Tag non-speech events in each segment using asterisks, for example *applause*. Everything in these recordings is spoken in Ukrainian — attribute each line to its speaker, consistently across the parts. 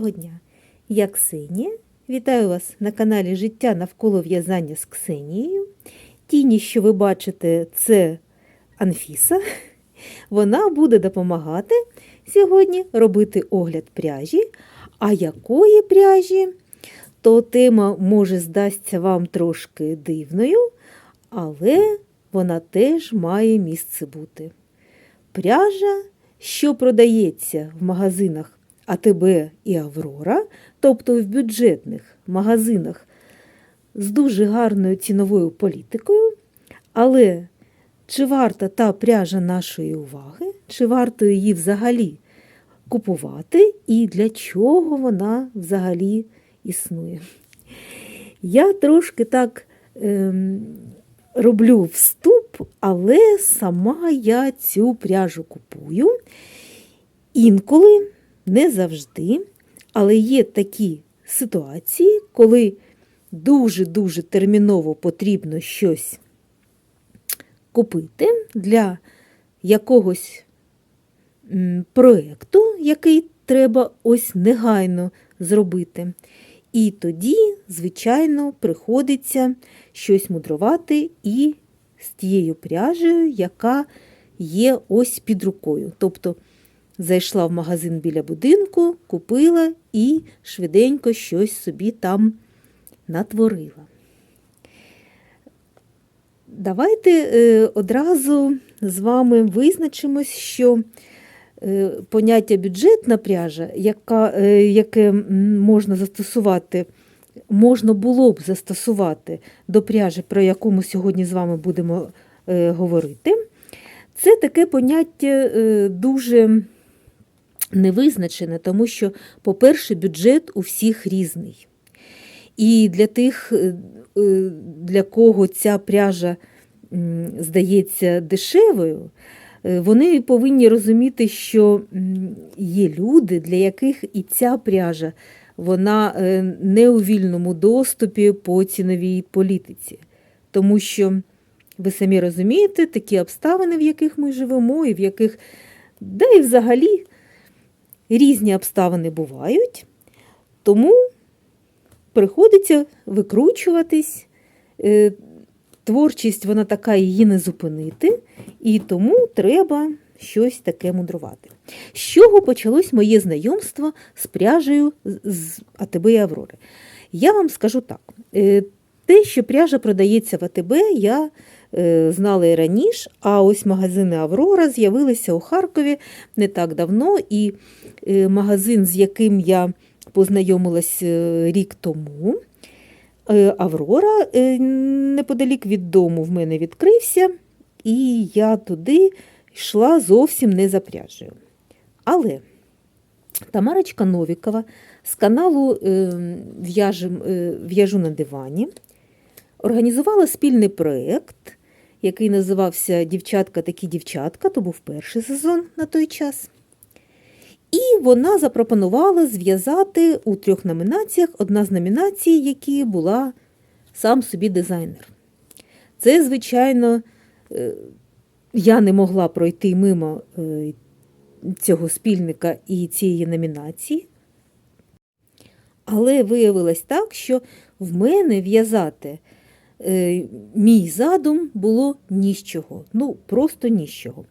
Speaker 1: доброго дня! Я Ксенія. Вітаю вас на каналі Життя навколо в'язання з Ксенією. Тіні, що ви бачите, це Анфіса. Вона буде допомагати сьогодні робити огляд пряжі. А якої пряжі? То тема може здасться вам трошки дивною, але вона теж має місце бути. Пряжа, що продається в магазинах АТБ і Аврора, тобто в бюджетних магазинах з дуже гарною ціновою політикою, але чи варта та пряжа нашої уваги, чи варто її взагалі купувати і для чого вона взагалі існує? Я трошки так ем, роблю вступ, але сама я цю пряжу купую. Інколи, не завжди, але є такі ситуації, коли дуже-дуже терміново потрібно щось купити для якогось проєкту, який треба ось негайно зробити. І тоді, звичайно, приходиться щось мудрувати і з тією пряжею, яка є ось під рукою. Тобто зайшла в магазин біля будинку, купила і швиденько щось собі там натворила. Давайте е, одразу з вами визначимось, що е, поняття бюджетна пряжа, яка, е, яке можна застосувати, можна було б застосувати до пряжі, про яку ми сьогодні з вами будемо говорити, це таке поняття е, дуже невизначене, тому що, по-перше, бюджет у всіх різний. І для тих, е, е, для кого ця пряжа здається дешевою, е, вони повинні розуміти, що є люди, для яких і ця пряжа вона не у вільному доступі по ціновій політиці. Тому що, ви самі розумієте, такі обставини, в яких ми живемо, і в яких, да і взагалі, різні обставини бувають, тому приходиться викручуватись. Е, Творчість вона така, її не зупинити, і тому треба щось таке мудрувати. З чого почалось моє знайомство з пряжею з АТБ і Аврори? Я вам скажу так: е, те, що пряжа продається в АТБ, я е, знала і раніше, а ось магазини Аврора з'явилися у Харкові не так давно, і е, магазин, з яким я познайомилась е, рік тому. Аврора неподалік від дому в мене відкрився, і я туди йшла зовсім не за пряжею. Але Тамарочка Новікова з каналу е, «В'яжем- е, В'яжу на дивані організувала спільний проєкт, який називався Дівчатка такі дівчатка, то був перший сезон на той час. І вона запропонувала зв'язати у трьох номінаціях одна з номінацій, які була сам собі дизайнер. Це, звичайно, е, я не могла пройти мимо е, цього спільника і цієї номінації. Але виявилось так, що в мене в'язати мій задум було ні з чого. Ну, просто ні з чого.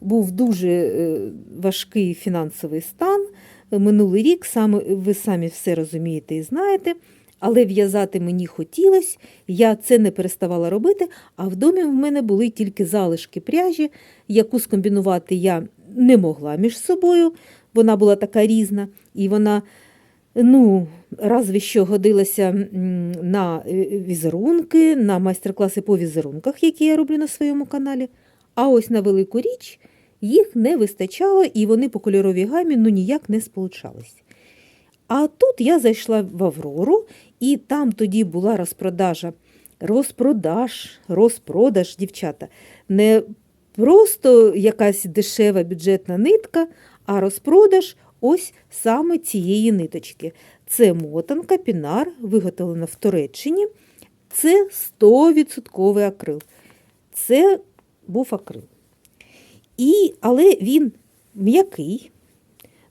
Speaker 1: Був дуже е, важкий фінансовий стан. Минулий рік, саме, ви самі все розумієте і знаєте, але в'язати мені хотілося, я це не переставала робити, а в домі в мене були тільки залишки пряжі, яку скомбінувати я не могла між собою. Вона була така різна, і вона ну, разві що годилася на е, візерунки, на майстер-класи по візерунках, які я роблю на своєму каналі. А ось на велику річ їх не вистачало, і вони по кольоровій гамі ну, ніяк не сполучались. А тут я зайшла в Аврору, і там тоді була розпродажа. Розпродаж, розпродаж, дівчата. Не просто якась дешева бюджетна нитка, а розпродаж ось саме цієї ниточки. Це мотанка, пінар, виготовлена в Туреччині. Це 100% акрил. Це був акрил. І, але він м'який,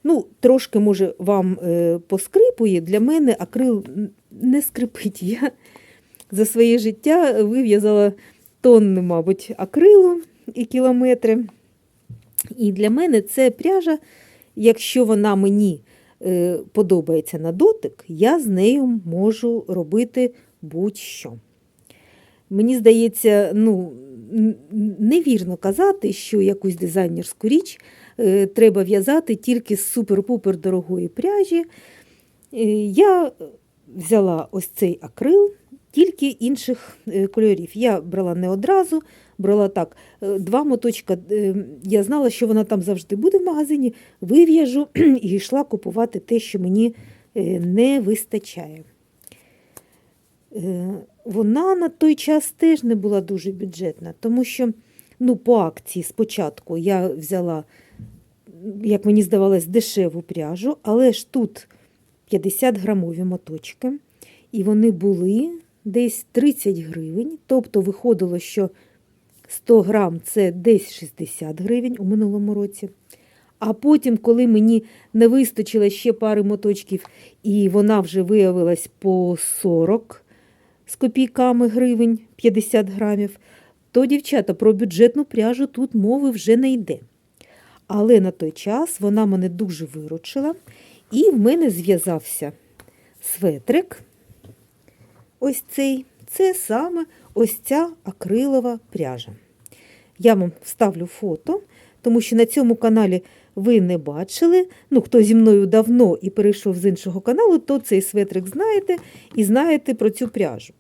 Speaker 1: Ну, трошки, може, вам е, поскрипує, для мене акрил не скрипить. Я за своє життя вив'язала тонни, мабуть, акрилу і кілометри. І для мене це пряжа, якщо вона мені е, подобається на дотик, я з нею можу робити будь-що. Мені здається, ну, невірно казати, що якусь дизайнерську річ е, треба в'язати тільки з супер-пупер дорогої пряжі. Е, я взяла ось цей акрил, тільки інших кольорів. Я брала не одразу, брала так, е, два моточка. е, Я знала, що вона там завжди буде в магазині, вив'яжу *clears throat* і йшла купувати те, що мені е, не вистачає. Вона на той час теж не була дуже бюджетна, тому що ну, по акції спочатку я взяла, як мені здавалось, дешеву пряжу, але ж тут 50 грамові моточки, і вони були десь 30 гривень, тобто виходило, що 100 грам це десь 60 гривень у минулому році. А потім, коли мені не вистачило ще пари моточків, і вона вже виявилась по 40 з копійками гривень 50 грамів, то, дівчата, про бюджетну пряжу тут мови вже не йде. Але на той час вона мене дуже виручила, і в мене зв'язався светрик. Ось цей. Це саме ось ця акрилова пряжа. Я вам вставлю фото, тому що на цьому каналі ви не бачили. Ну, хто зі мною давно і перейшов з іншого каналу, то цей светрик знаєте і знаєте про цю пряжу.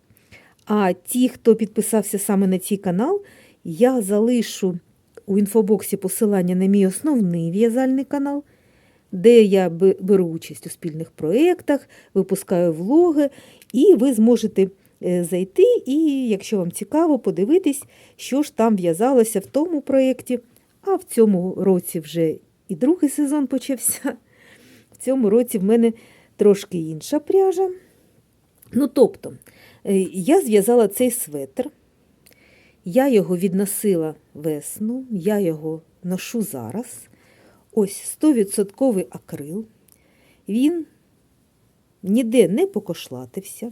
Speaker 1: А ті, хто підписався саме на цей канал, я залишу у інфобоксі посилання на мій основний в'язальний канал, де я беру участь у спільних проєктах, випускаю влоги, і ви зможете зайти і, якщо вам цікаво, подивитись, що ж там в'язалося в тому проєкті. А в цьому році вже і другий сезон почався. В цьому році в мене трошки інша пряжа. Ну, тобто, е, я зв'язала цей светр, я його відносила весну, я його ношу зараз. Ось 100% акрил. Він ніде не покошлатився.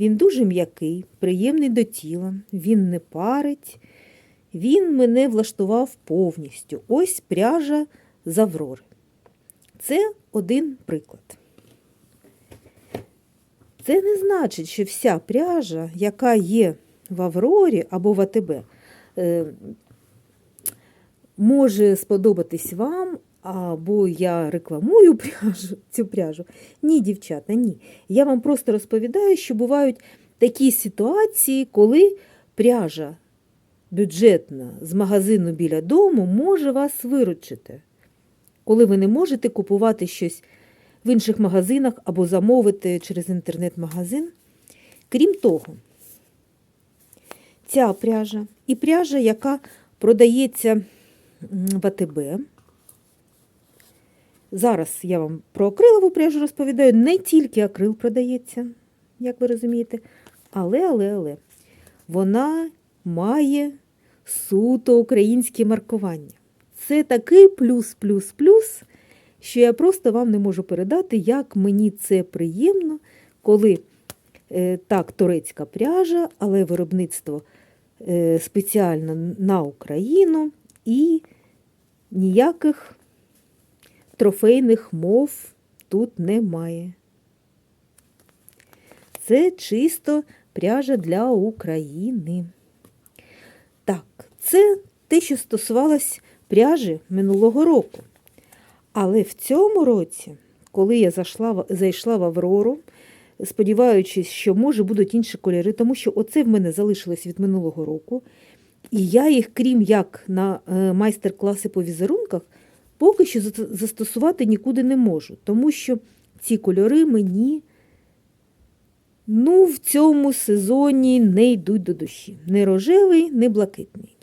Speaker 1: Він дуже м'який, приємний до тіла, він не парить. Він мене влаштував повністю. Ось пряжа з Аврори. Це один приклад. Це не значить, що вся пряжа, яка є в Аврорі або в АТБ, е, може сподобатись вам, або я рекламую *laughs* пряжу, цю пряжу. Ні, дівчата, ні. Я вам просто розповідаю, що бувають такі ситуації, коли пряжа бюджетна з магазину біля дому може вас виручити, коли ви не можете купувати щось в інших магазинах або замовити через інтернет-магазин. Крім того, ця пряжа і пряжа, яка продається в АТБ. Зараз я вам про акрилову пряжу розповідаю. Не тільки акрил продається, як ви розумієте, але, але, але вона має суто українське маркування. Це такий плюс, плюс, плюс, що я просто вам не можу передати, як мені це приємно, коли е, так, турецька пряжа, але виробництво е, спеціально на Україну і ніяких трофейних мов тут немає. Це чисто пряжа для України. Так, це те, що стосувалось пряжі минулого року. Але в цьому році, коли я зайшла, зайшла в Аврору, сподіваючись, що може будуть інші кольори, тому що оце в мене залишилось від минулого року. І я їх, крім як на е, майстер-класи по візерунках, поки що застосувати нікуди не можу, тому що ці кольори мені ну, в цьому сезоні не йдуть до душі. Не рожевий, не блакитний.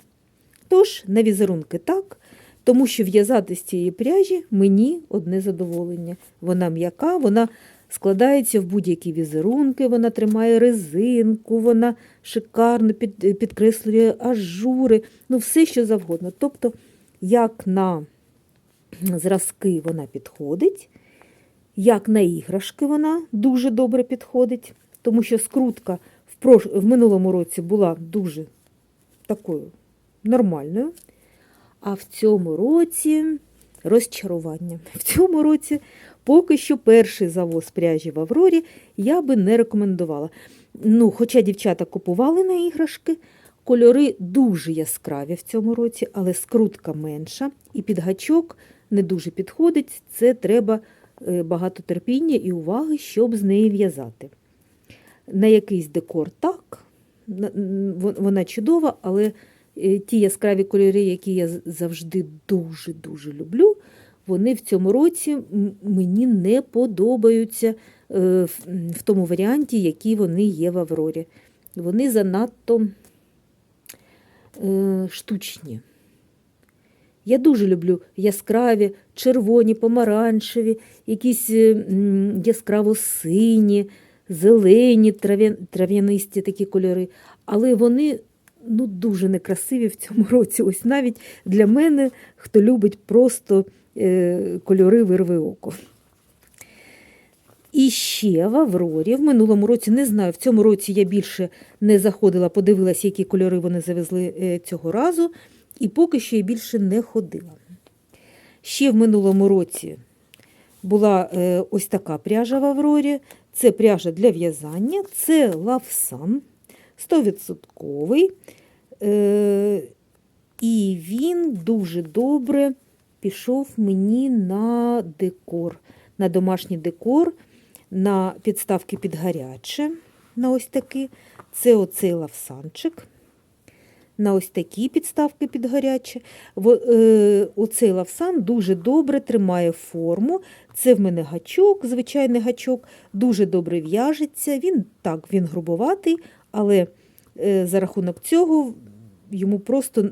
Speaker 1: Тож, на візерунки так, тому що в'язати з цієї пряжі мені одне задоволення. Вона м'яка, вона складається в будь-які візерунки, вона тримає резинку, вона шикарно під, підкреслює ажури, ну все що завгодно. Тобто, як на зразки вона підходить. Як на іграшки вона дуже добре підходить, тому що скрутка в, минулому році була дуже такою нормальною. А в цьому році розчарування. В цьому році поки що перший завоз пряжі в Аврорі я би не рекомендувала. Ну, Хоча дівчата купували на іграшки, кольори дуже яскраві в цьому році, але скрутка менша і під гачок не дуже підходить. Це треба е, багато терпіння і уваги, щоб з неї в'язати. На якийсь декор так, вона чудова, але е, ті яскраві кольори, які я завжди дуже-дуже люблю, вони в цьому році мені не подобаються е, в, тому варіанті, які вони є в Аврорі. Вони занадто штучні. Я дуже люблю яскраві, червоні, помаранчеві, якісь е, яскраво сині, зелені, трав'янисті такі кольори. Але вони ну, дуже некрасиві в цьому *laughs* році. Ось навіть для мене, хто любить просто е, кольори вирви око. І ще в Аврорі в минулому році, не знаю, в цьому році я більше не заходила, подивилася, які кольори вони завезли е, цього разу, і поки що я більше не ходила. Ще в минулому році була е, ось така пряжа в Аврорі. Це пряжа для в'язання, це лавсан 100%. Е, і він дуже добре пішов мені на декор, на домашній декор, на підставки під гаряче, на ось такі. Це оцей лавсанчик. На ось такі підставки під гаряче. Е, Оцей лавсан дуже добре тримає форму. Це в мене гачок, звичайний гачок, дуже добре в'яжеться. Він так, він грубоватий, але е, за рахунок цього йому просто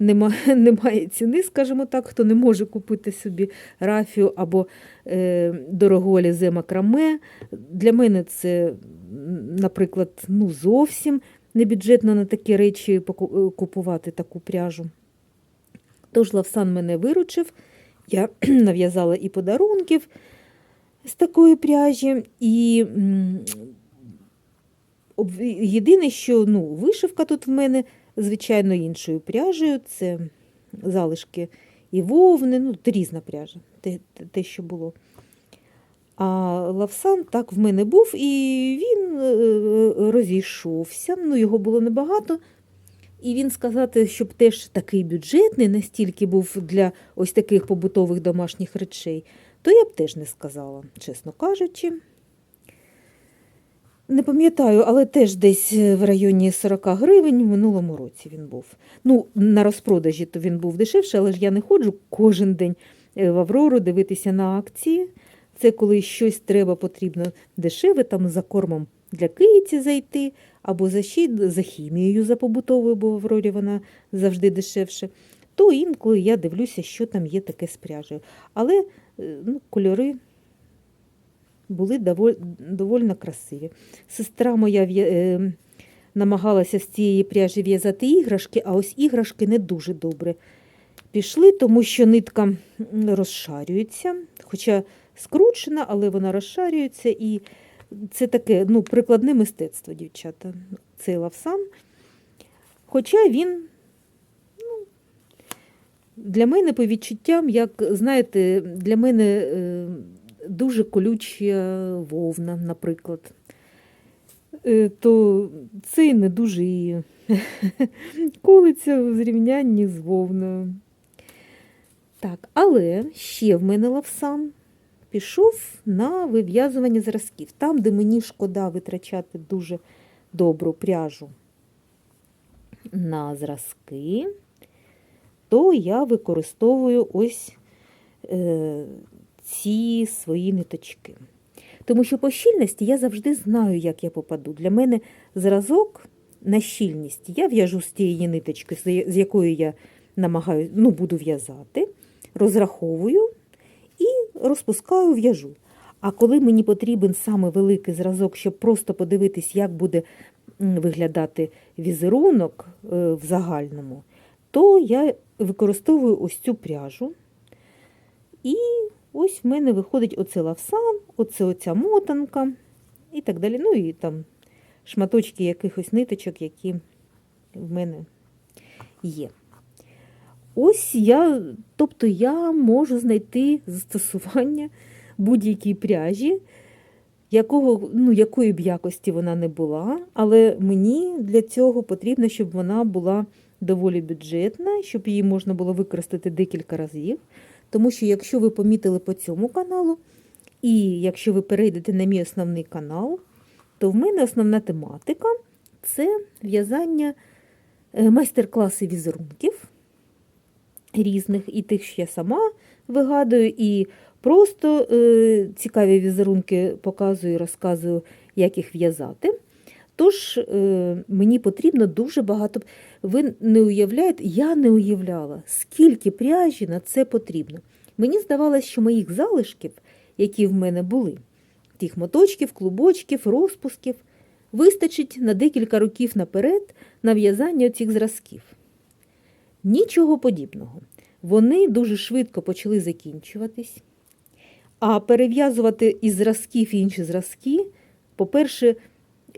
Speaker 1: нема, *laughs* немає ціни, скажімо так, хто не може купити собі рафію або е, дорогу алізе макраме. Для мене це, наприклад, ну, зовсім не бюджетно на такі речі е, купувати таку пряжу. Тож Лавсан мене виручив. Я *clears throat* нав'язала і подарунків з такої пряжі, і єдине, що ну, вишивка тут в мене, звичайно, іншою пряжею. Це залишки і вовни, ну, різна пряжа, те- те, що було. А лавсан так в мене був, і він е, розійшовся. Ну, його було небагато. І він сказати, щоб теж такий бюджетний настільки був для ось таких побутових домашніх речей, то я б теж не сказала, чесно кажучи. Не пам'ятаю, але теж десь в районі 40 гривень в минулому році він був. Ну, на розпродажі то він був дешевше, але ж я не ходжу кожен день е, в Аврору дивитися на акції. Це коли щось треба потрібно дешеве, там за кормом для київці зайти, або за ще за хімією за побутовою, бо в Аврорі вона завжди дешевше. То інколи я дивлюся, що там є таке з пряжею. Але е, ну, кольори були доволі, довольно красиві. Сестра моя е, намагалася з цієї пряжі в'язати іграшки, а ось іграшки не дуже добре пішли, тому що нитка розшарюється, хоча скручена, але вона розшарюється. І це таке ну, прикладне мистецтво, дівчата, цей лавсан. Хоча він ну, для мене по відчуттям, як знаєте, для мене е, дуже колюча вовна, наприклад. Е, То цей не дуже і *laughs* колиться в зрівнянні з вовною. Так, але ще в мене лавсан пішов на вив'язування зразків. Там, де мені шкода витрачати дуже добру пряжу на зразки, то я використовую ось е, ці свої ниточки. Тому що по щільності я завжди знаю, як я попаду. Для мене зразок на щільність я в'яжу з тієї ниточки, з я- з якої я намагаю, ну, буду в'язати, розраховую і розпускаю, в'яжу. А коли мені потрібен саме великий зразок, щоб просто подивитись, як буде виглядати візерунок е, в загальному, то я використовую ось цю пряжу. І ось в мене виходить оце лавсан, оце оця мотанка і так далі. Ну і там шматочки якихось ниточок, які в мене є. Ось я, тобто я можу знайти застосування будь-якій пряжі, якого, ну, якої б якості вона не була, але мені для цього потрібно, щоб вона була доволі бюджетна, щоб її можна було використати декілька разів. Тому що, якщо ви помітили по цьому каналу, і якщо ви перейдете на мій основний канал, то в мене основна тематика це в'язання е, майстер-класи візерунків різних, і тих, що я сама вигадую, і просто е, цікаві візерунки показую і розказую, як їх в'язати. Тож е, мені потрібно дуже багато. Ви не уявляєте, я не уявляла, скільки пряжі на це потрібно. Мені здавалося, що моїх залишків, які в мене були, тих моточків, клубочків, розпусків, вистачить на декілька років наперед на в'язання цих зразків. Нічого подібного. Вони дуже швидко почали закінчуватись. А перев'язувати із зразків інші зразки, по-перше,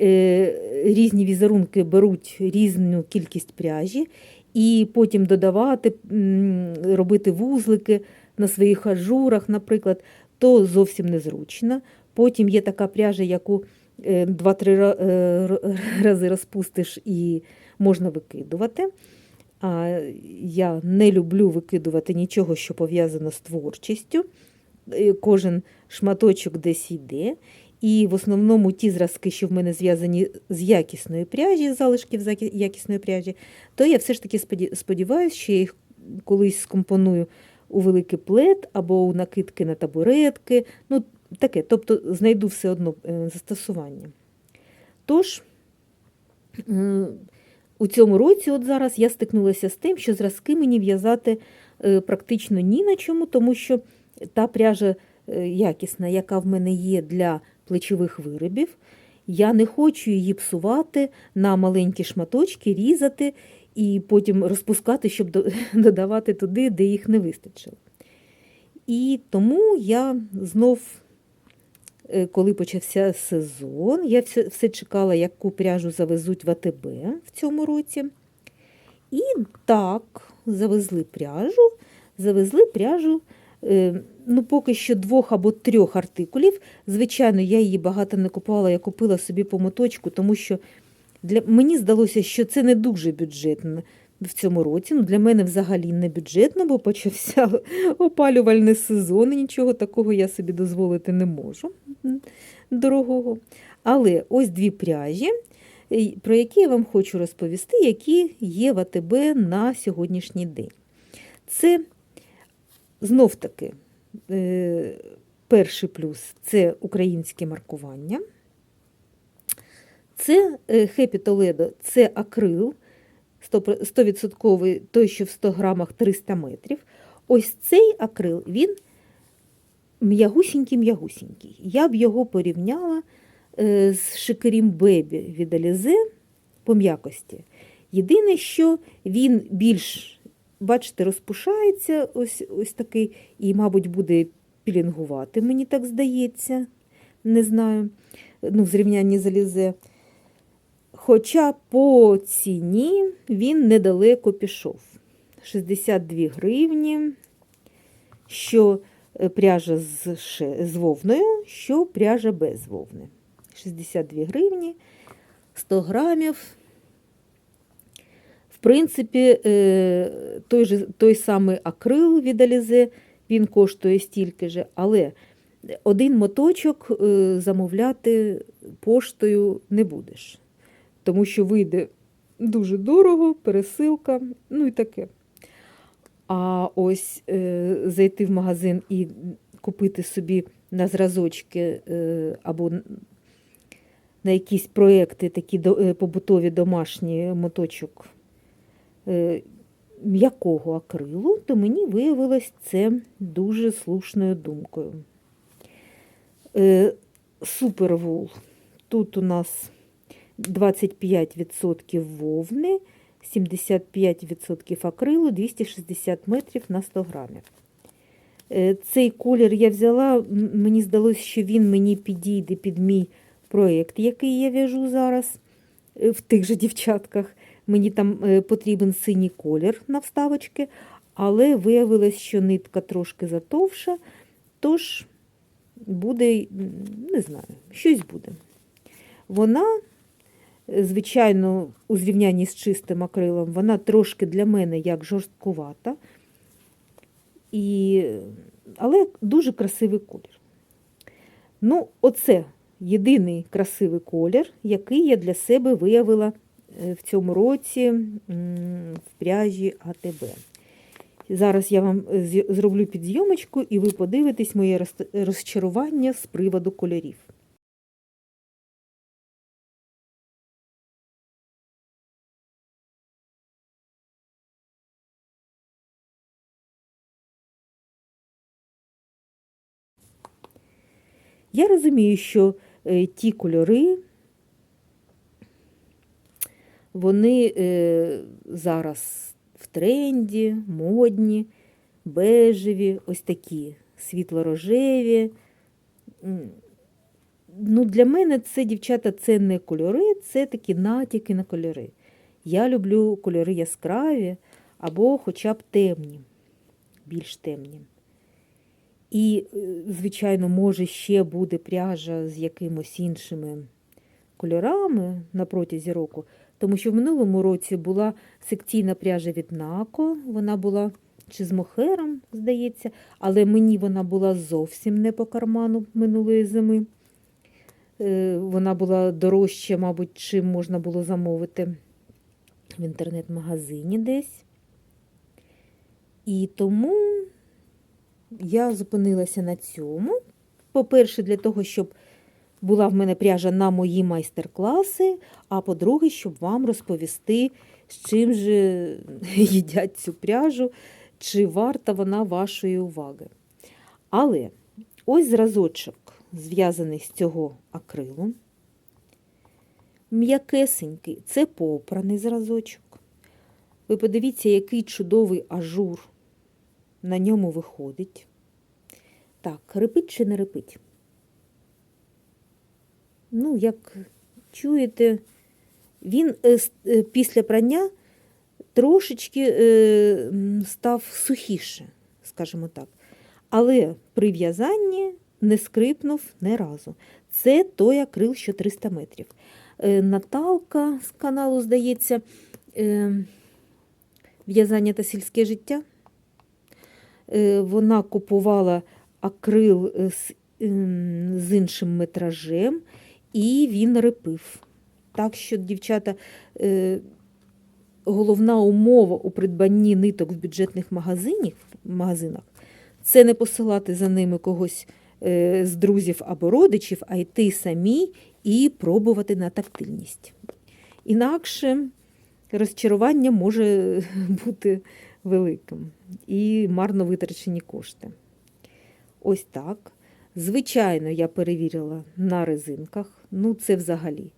Speaker 1: е, різні візерунки беруть різну кількість пряжі, і потім додавати, робити вузлики на своїх ажурах, наприклад, то зовсім незручно. Потім є така пряжа, яку е, два-три е, рази розпустиш і можна викидувати. Я не люблю викидувати нічого, що пов'язано з творчістю. Кожен шматочок десь йде. І в основному ті зразки, що в мене зв'язані з якісної пряжі, залишків з які- якісної пряжі, то я все ж таки сподіваюся, що я їх колись скомпоную у великий плед або у накидки на табуретки. Ну, таке, тобто знайду все одно е, застосування. Тож, у цьому році, от зараз, я стикнулася з тим, що зразки мені в'язати е, практично ні на чому, тому що та пряжа е, якісна, яка в мене є для плечових виробів, я не хочу її псувати на маленькі шматочки, різати і потім розпускати, щоб *laughs* додавати туди, де їх не вистачило. І тому я знов, коли почався сезон, я все, все чекала, яку пряжу завезуть в АТБ в цьому році. І так, завезли пряжу, завезли пряжу, е, ну, поки що двох або трьох артикулів. Звичайно, я її багато не купувала, я купила собі по моточку, тому що для, мені здалося, що це не дуже бюджетно в цьому році. Ну, для мене взагалі не бюджетно, бо почався *laughs* опалювальний сезон, і нічого такого я собі дозволити не можу дорогого. Але ось дві пряжі, е, про які я вам хочу розповісти, які є в АТБ на сьогоднішній день. Це знов таки е, перший плюс це українське маркування. Це Happy Toledo, це акрил 100%, той, що в 100 грамах 300 метрів. Ось цей акрил, він м'ягусінький-м'ягусінький. Я б його порівняла е, з шикарім Бебі від Alize по м'якості. Єдине, що він більш, бачите, розпушається, ось, ось такий, і, мабуть, буде пілінгувати, мені так здається. Не знаю, ну, в зрівнянні з Alize. Хоча по ціні він недалеко пішов. 62 гривні, що е, пряжа з, з вовною, що пряжа без вовни. 62 гривні, 100 грамів. В принципі, е, той, же, той самий акрил від Alize, він коштує стільки же, але один моточок е, замовляти поштою не будеш тому що вийде дуже дорого, пересилка, ну і таке. А ось е, зайти в магазин і купити собі на зразочки е, або на якісь проекти, такі е, побутові домашні моточок е, м'якого акрилу, то мені виявилось це дуже слушною думкою. Е, Супервул. Тут у нас 25% вовни, 75% акрилу, 260 метрів на 100 грамів. Е, Цей колір я взяла, мені здалося, що він мені підійде під мій проєкт, який я в'яжу зараз е, в тих же дівчатках. Мені там е, потрібен синій колір на вставочки, але виявилось, що нитка трошки затовша, тож буде, не знаю, щось буде. Вона, звичайно, у зрівнянні з чистим акрилом, вона трошки для мене як жорсткувата, і... але дуже красивий колір. Ну, оце єдиний красивий колір, який я для себе виявила е, в цьому році в пряжі АТБ. Зараз я вам е, зроблю підзйомочку, і ви подивитесь моє розчарування з приводу кольорів. Я розумію, що е, ті кольори, вони е, зараз в тренді, модні, бежеві, ось такі світло-рожеві. Ну, для мене це, дівчата, це не кольори, це такі натяки на кольори. Я люблю кольори яскраві або хоча б темні, більш темні. І, е, звичайно, може, ще буде пряжа з якимось іншими кольорами на протязі року, тому що в минулому році була секційна пряжа від Нако, вона була чи з мохером, здається, але мені вона була зовсім не по карману минулої зими. Е, Вона була дорожча, мабуть, чим можна було замовити в інтернет-магазині десь. І тому я зупинилася на цьому. По-перше, для того, щоб була в мене пряжа на мої майстер-класи, а по-друге, щоб вам розповісти, з чим же *laughs* їдять цю пряжу, чи варта вона вашої уваги. Але ось зразочок, зв'язаний з цього акрилу. М'якесенький, це попраний зразочок. Ви подивіться, який чудовий ажур на ньому виходить. Так, репить чи не репить? Ну, як чуєте, він е, е, після прання трошечки е, став сухіше, скажімо так. Але при в'язанні не скрипнув не разу. Це той акрил, що 300 метрів. Наталка з каналу, здається, в'язання та сільське життя. Е, Вона купувала акрил е, з, ем, з іншим метражем, і він репив. Так що, дівчата, е, головна умова у придбанні ниток в бюджетних магазинах, магазинах це не посилати за ними когось з друзів або родичів, а йти самі і пробувати на тактильність. Інакше розчарування може *laughs* бути великим і марно витрачені кошти. Ось так. Звичайно, я перевірила на резинках. Ну, це взагалі.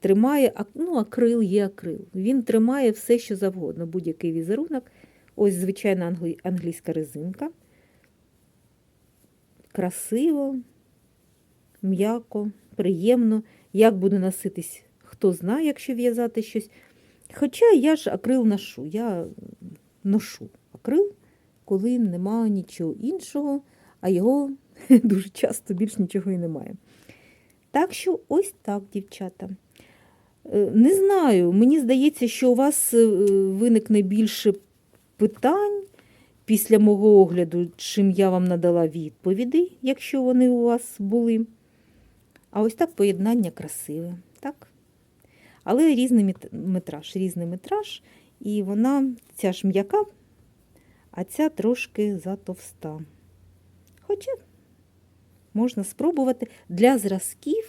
Speaker 1: Тримає, ну, акрил є акрил. Він тримає все, що завгодно, будь-який візерунок. Ось звичайна англійська резинка. Красиво, м'яко, приємно. Як буде носитись, хто знає, якщо в'язати щось. Хоча я ж акрил ношу, я ношу акрил, коли немає нічого іншого, а його *laughs* дуже часто більш нічого і немає. Так що ось так, дівчата. Е, Не знаю, мені здається, що у вас е, виникне більше питань після мого огляду, чим я вам надала відповіді, якщо вони у вас були. А ось так поєднання красиве, так? Але різний мет- метраж, різний метраж, і вона ця ж м'яка, а ця трошки затовста. Хоча можна спробувати для зразків,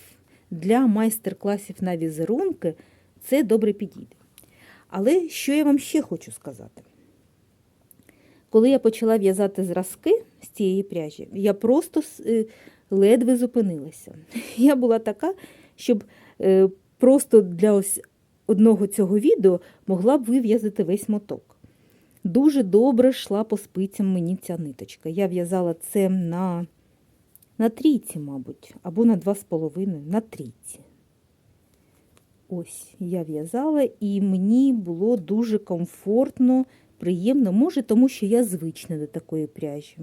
Speaker 1: для майстер-класів на візерунки це добре підійде. Але що я вам ще хочу сказати? Коли я почала в'язати зразки з цієї пряжі, я просто е, ледве зупинилася. *laughs* Я була така, щоб е, просто для ось одного цього відео могла б вив'язати весь моток. Дуже добре йшла по спицям мені ця ниточка. Я в'язала це на, на трійці, мабуть, або на два з половиною, на трійці. Ось я в'язала, і мені було дуже комфортно, приємно, може, тому що я звична до такої пряжі.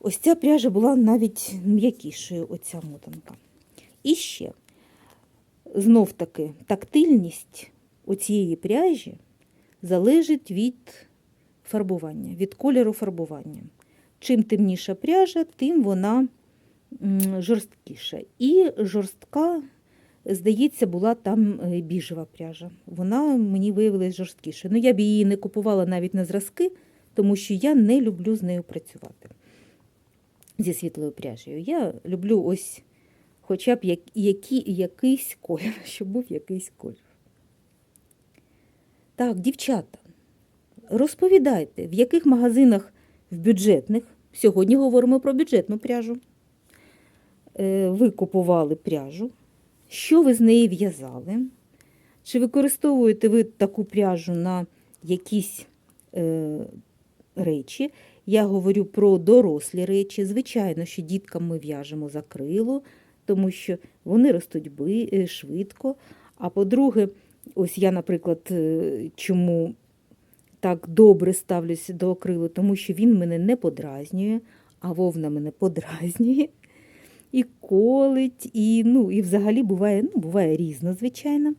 Speaker 1: Ось ця пряжа була навіть м'якішою, оця мотанка. І ще, знов таки, тактильність оцієї пряжі залежить від фарбування, від кольору фарбування. Чим темніша пряжа, тим вона жорсткіша. І жорстка, здається, була там е, біжева пряжа. Вона мені виявилась жорсткіша. Ну, я б її не купувала навіть на зразки, тому що я не люблю з нею працювати. Зі світлою пряжею. Я люблю ось хоча б як, які, якийсь колір, *laughs* щоб був якийсь колір. Так, дівчата, розповідайте, в яких магазинах в бюджетних, сьогодні говоримо про бюджетну пряжу, е, ви купували пряжу, що ви з неї в'язали? Чи використовуєте ви таку пряжу на якісь е, речі? Я говорю про дорослі речі. Звичайно, що діткам ми в'яжемо закрило, тому що вони ростуть е, швидко. А по-друге, ось я, наприклад, е, чому так добре ставлюся до акрилу, тому що він мене не подразнює, а вовна мене подразнює. І колить, і, ну, і взагалі буває, ну, буває різно, звичайно.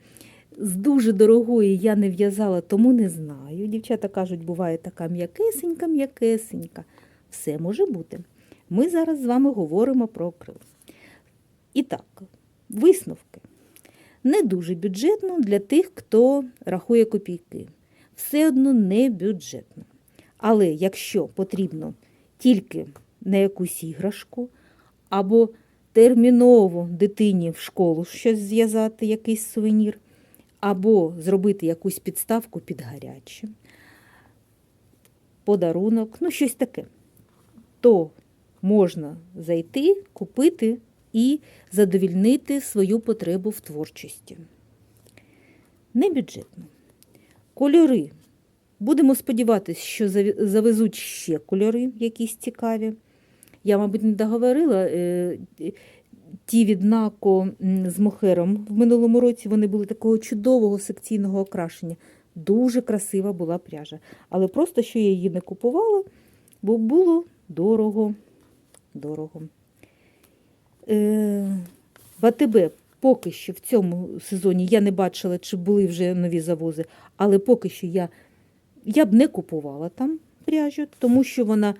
Speaker 1: З дуже дорогої я не в'язала, тому не знаю. Дівчата кажуть, буває така м'якесенька, м'якесенька. Все може бути. Ми зараз з вами говоримо про акрил. І так, висновки. Не дуже бюджетно для тих, хто рахує копійки. Все одно не бюджетно. Але якщо потрібно тільки на якусь іграшку, або терміново дитині в школу щось зв'язати, якийсь сувенір, або зробити якусь підставку під гаряче, подарунок, ну щось таке, то можна зайти, купити і задовільнити свою потребу в творчості. Не бюджетно. Кольори. Будемо сподіватися, що завезуть ще кольори якісь цікаві. Я, мабуть, не договорила. е, Ті від НАКО м, з мохером в минулому році вони були такого чудового секційного окрашення. Дуже красива була пряжа. Але просто що я її не купувала, бо було дорого. дорого. Е, в АТБ поки що в цьому сезоні я не бачила, чи були вже нові завози, але поки що я, я б не купувала там пряжу, тому що вона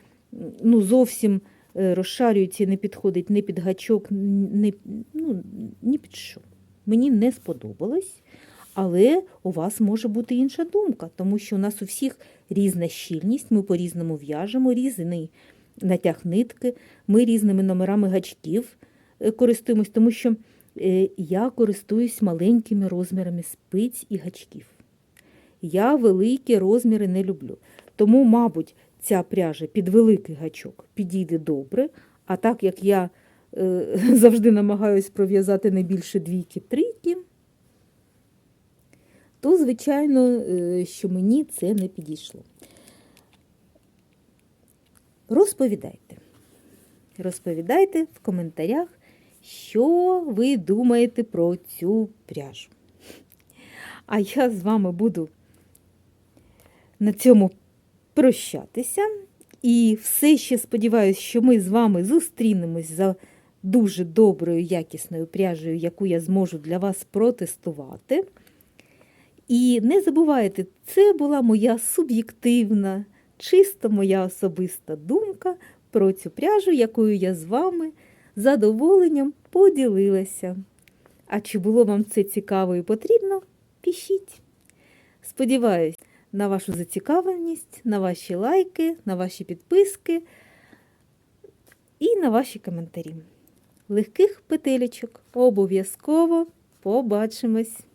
Speaker 1: ну, зовсім е, розшарюється і не підходить ні під гачок, ні, ну, ні під що. Мені не сподобалось. Але у вас може бути інша думка, тому що у нас у всіх різна щільність, ми по-різному в'яжемо, різний натяг нитки, ми різними номерами гачків е, користуємось, тому що е, я користуюсь маленькими розмірами спиць і гачків. Я великі розміри не люблю. Тому, мабуть, ця пряжа під великий гачок підійде добре, а так як я е, *laughs* завжди намагаюсь пров'язати не більше двійки-трійки, то, звичайно, е, що мені це не підійшло. Розповідайте. Розповідайте в коментарях, що ви думаєте про цю пряжу. А я з вами буду на цьому прощатися. І все ще сподіваюся, що ми з вами зустрінемось за дуже доброю, якісною пряжею, яку я зможу для вас протестувати. І не забувайте, це була моя суб'єктивна, чисто моя особиста думка про цю пряжу, якою я з вами задоволенням поділилася. А чи було вам це цікаво і потрібно? Пишіть. Сподіваюсь на вашу зацікавленість, на ваші лайки, на ваші підписки і на ваші коментарі. Легких петелечок. Обов'язково побачимось!